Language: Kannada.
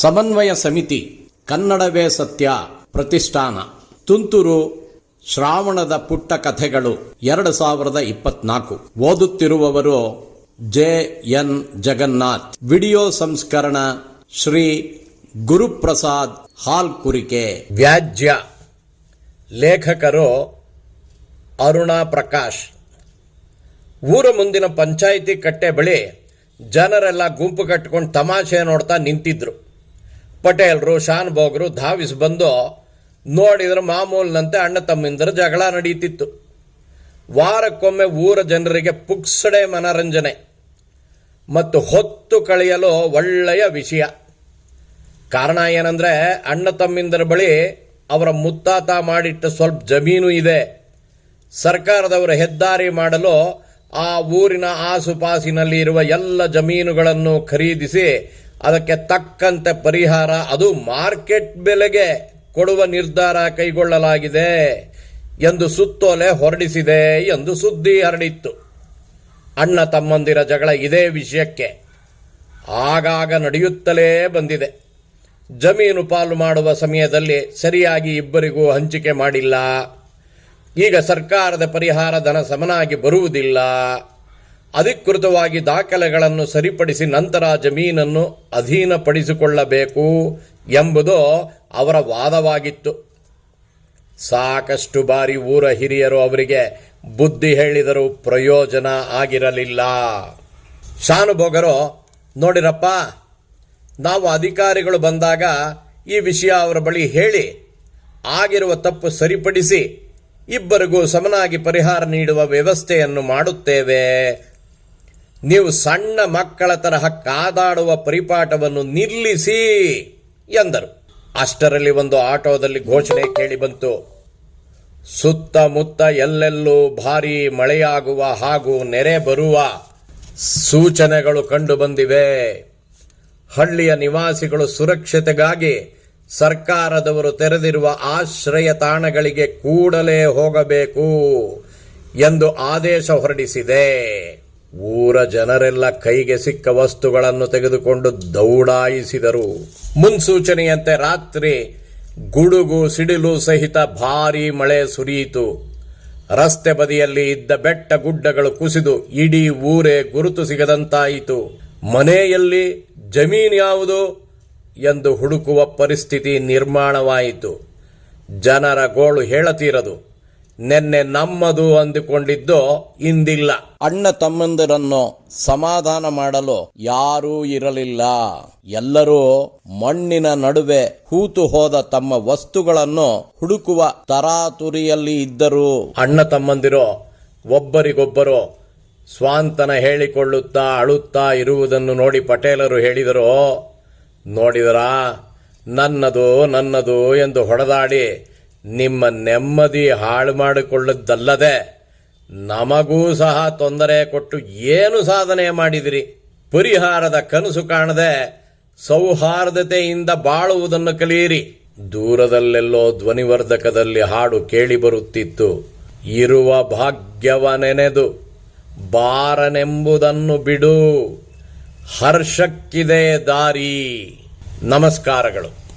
ಸಮನ್ವಯ ಸಮಿತಿ ಕನ್ನಡವೇ ಸತ್ಯ ಪ್ರತಿಷ್ಠಾನ. ತುಂತುರು ಶ್ರಾವಣದ ಪುಟ್ಟ ಕಥೆಗಳು ಎರಡು ಸಾವಿರದ ಇಪ್ಪತ್ನಾಲ್ಕು. ಓದುತ್ತಿರುವವರು ಜೆ ಎನ್ ಜಗನ್ನಾಥ್. ವಿಡಿಯೋ ಸಂಸ್ಕರಣ ಶ್ರೀ ಗುರುಪ್ರಸಾದ್ ಹಾಲ್ ಕುರಿಕೆ ವ್ಯಾಜ್ಯ ಲೇಖಕರು ಅರುಣಾ ಪ್ರಕಾಶ್. ಊರ ಮುಂದಿನ ಪಂಚಾಯಿತಿ ಕಟ್ಟೆ ಬಳಿ ಜನರೆಲ್ಲ ಗುಂಪು ಕಟ್ಟಿಕೊಂಡು ತಮಾಷೆ ನೋಡ್ತಾ ನಿಂತಿದ್ರು. ಪಟೇಲ್ರು, ಶಾನ್ ಭೋಗರು ಧಾವಿಸಿ ಬಂದು ನೋಡಿದ್ರೆ ಮಾಮೂಲಿನಂತೆ ಅಣ್ಣ ತಮ್ಮಿಂದರ ಜಗಳ ನಡೀತಿತ್ತು. ವಾರಕ್ಕೊಮ್ಮೆ ಊರ ಜನರಿಗೆ ಪುಕ್ಸಡೆ ಮನರಂಜನೆ ಮತ್ತು ಹೊತ್ತು ಕಳೆಯಲು ಒಳ್ಳೆಯ ವಿಷಯ. ಕಾರಣ ಏನಂದ್ರೆ ಅಣ್ಣ ತಮ್ಮಿಂದರ ಬಳಿ ಅವರ ಮುತ್ತಾತ ಮಾಡಿಟ್ಟ ಸ್ವಲ್ಪ ಜಮೀನು ಇದೆ. ಸರ್ಕಾರದವರು ಹೆದ್ದಾರಿ ಮಾಡಲು ಆ ಊರಿನ ಆಸುಪಾಸಿನಲ್ಲಿ ಇರುವ ಎಲ್ಲ ಜಮೀನುಗಳನ್ನು ಖರೀದಿಸಿ ಅದಕ್ಕೆ ತಕ್ಕಂತೆ ಪರಿಹಾರ, ಅದು ಮಾರ್ಕೆಟ್ ಬೆಲೆಗೆ ಕೊಡುವ ನಿರ್ಧಾರ ಕೈಗೊಳ್ಳಲಾಗಿದೆ ಎಂದು ಸುತ್ತೋಲೆ ಹೊರಡಿಸಿದೆ ಎಂದು ಸುದ್ದಿ ಹರಡಿತ್ತು. ಅಣ್ಣ ತಮ್ಮಂದಿರ ಜಗಳ ಇದೇ ವಿಷಯಕ್ಕೆ ಆಗಾಗ ನಡೆಯುತ್ತಲೇ ಬಂದಿದೆ. ಜಮೀನು ಪಾಲು ಮಾಡುವ ಸಮಯದಲ್ಲಿ ಸರಿಯಾಗಿ ಇಬ್ಬರಿಗೂ ಹಂಚಿಕೆ ಮಾಡಿಲ್ಲ. ಈಗ ಸರ್ಕಾರದ ಪರಿಹಾರ ಧನ ಸಮನಾಗಿ ಬರುವುದಿಲ್ಲ. ಅಧಿಕೃತವಾಗಿ ದಾಖಲೆಗಳನ್ನು ಸರಿಪಡಿಸಿ ನಂತರ ಜಮೀನನ್ನು ಅಧೀನಪಡಿಸಿಕೊಳ್ಳಬೇಕು ಎಂಬುದು ಅವರ ವಾದವಾಗಿತ್ತು. ಸಾಕಷ್ಟು ಬಾರಿ ಊರ ಹಿರಿಯರು ಅವರಿಗೆ ಬುದ್ಧಿ ಹೇಳಿದರೂ ಪ್ರಯೋಜನ ಆಗಿರಲಿಲ್ಲ. ಶಾನುಭೋಗರು, ನೋಡಿರಪ್ಪ, ನಾವು ಅಧಿಕಾರಿಗಳು ಬಂದಾಗ ಈ ವಿಷಯ ಅವರ ಬಳಿ ಹೇಳಿ, ಆಗಿರುವ ತಪ್ಪು ಸರಿಪಡಿಸಿ ಇಬ್ಬರಿಗೂ ಸಮನಾಗಿ ಪರಿಹಾರ ನೀಡುವ ವ್ಯವಸ್ಥೆಯನ್ನು ಮಾಡುತ್ತೇವೆ ನೀವು ಸಣ್ಣ ಮಕ್ಕಳ ತರಹ ಕಾದಾಡುವ ಪರಿಪಾಠವನ್ನು ನಿಲ್ಲಿಸಿ ಎಂದರು. ಅಷ್ಟರಲ್ಲಿ ಒಂದು ಆಟೋದಲ್ಲಿ ಘೋಷಣೆ ಕೇಳಿಬಂತು ಸುತ್ತಮುತ್ತ ಎಲ್ಲೆಲ್ಲೂ ಭಾರೀ ಮಳೆಯಾಗುವ ಹಾಗೂ ನೆರೆ ಬರುವ ಸೂಚನೆಗಳು ಕಂಡುಬಂದಿವೆ ಹಳ್ಳಿಯ ನಿವಾಸಿಗಳು ಸುರಕ್ಷತೆಗಾಗಿ ಸರ್ಕಾರದವರು ತೆರೆದಿರುವ ಆಶ್ರಯ ತಾಣಗಳಿಗೆ ಕೂಡಲೇ ಹೋಗಬೇಕು ಎಂದು ಆದೇಶ ಹೊರಡಿಸಿದೆ. ಊರ ಜನರೆಲ್ಲ ಕೈಗೆ ಸಿಕ್ಕ ವಸ್ತುಗಳನ್ನು ತೆಗೆದುಕೊಂಡು ದೌಡಾಯಿಸಿದರು. ಮುನ್ಸೂಚನೆಯಂತೆ ರಾತ್ರಿ ಗುಡುಗು ಸಿಡಿಲು ಸಹಿತ ಭಾರೀ ಮಳೆ ಸುರಿಯಿತು. ರಸ್ತೆ ಬದಿಯಲ್ಲಿ ಇದ್ದ ಬೆಟ್ಟ ಗುಡ್ಡಗಳು ಕುಸಿದು ಇಡೀ ಊರೇ ಗುರುತು ಸಿಗದಂತಾಯಿತು. ಮನೆಯಲ್ಲಿ ಜಮೀನು ಯಾವುದು ಎಂದು ಹುಡುಕುವ ಪರಿಸ್ಥಿತಿ ನಿರ್ಮಾಣವಾಯಿತು. ಜನರ ಗೋಳು ಹೇಳತೀರದು. ನೆನ್ನೆ ನಮ್ಮದು ಅಂದುಕೊಂಡಿದ್ದು ಇಂದಿಲ್ಲ. ಅಣ್ಣ ತಮ್ಮಂದಿರನ್ನು ಸಮಾಧಾನ ಮಾಡಲು ಯಾರೂ ಇರಲಿಲ್ಲ. ಎಲ್ಲರೂ ಮಣ್ಣಿನ ನಡುವೆ ಹೂತು ಹೋದ ತಮ್ಮ ವಸ್ತುಗಳನ್ನು ಹುಡುಕುವ ತರಾತುರಿಯಲ್ಲಿ ಇದ್ದರು. ಅಣ್ಣ ತಮ್ಮಂದಿರು ಒಬ್ಬರಿಗೊಬ್ಬರು ಸ್ವಾಂತನ ಹೇಳಿಕೊಳ್ಳುತ್ತಾ ಅಳುತ್ತಾ ಇರುವುದನ್ನು ನೋಡಿ ಪಟೇಲರು ಹೇಳಿದರು ನೋಡಿದರಾ ನನ್ನದು ನನ್ನದು ಎಂದು ಹೊಡೆದಾಡಿ ನಿಮ್ಮ ನೆಮ್ಮದಿ ಹಾಳು ಮಾಡಿಕೊಳ್ಳದ್ದಲ್ಲದೆ ನಮಗೂ ಸಹ ತೊಂದರೆ ಕೊಟ್ಟು ಏನು ಸಾಧನೆ ಮಾಡಿದಿರಿ? ಪರಿಹಾರದ ಕನಸು ಕಾಣದೆ ಸೌಹಾರ್ದತೆಯಿಂದ ಬಾಳುವುದನ್ನು ಕಲಿಯಿರಿ. ದೂರದಲ್ಲೆಲ್ಲೋ ಧ್ವನಿವರ್ಧಕದಲ್ಲಿ ಹಾಡು ಕೇಳಿಬರುತ್ತಿತ್ತು ಇರುವ ಭಾಗ್ಯವ ನೆನೆದು ಬಾರನೆಂಬುದನ್ನು ಬಿಡು. ಹರ್ಷಕ್ಕಿದೆ ದಾರಿ. ನಮಸ್ಕಾರಗಳು.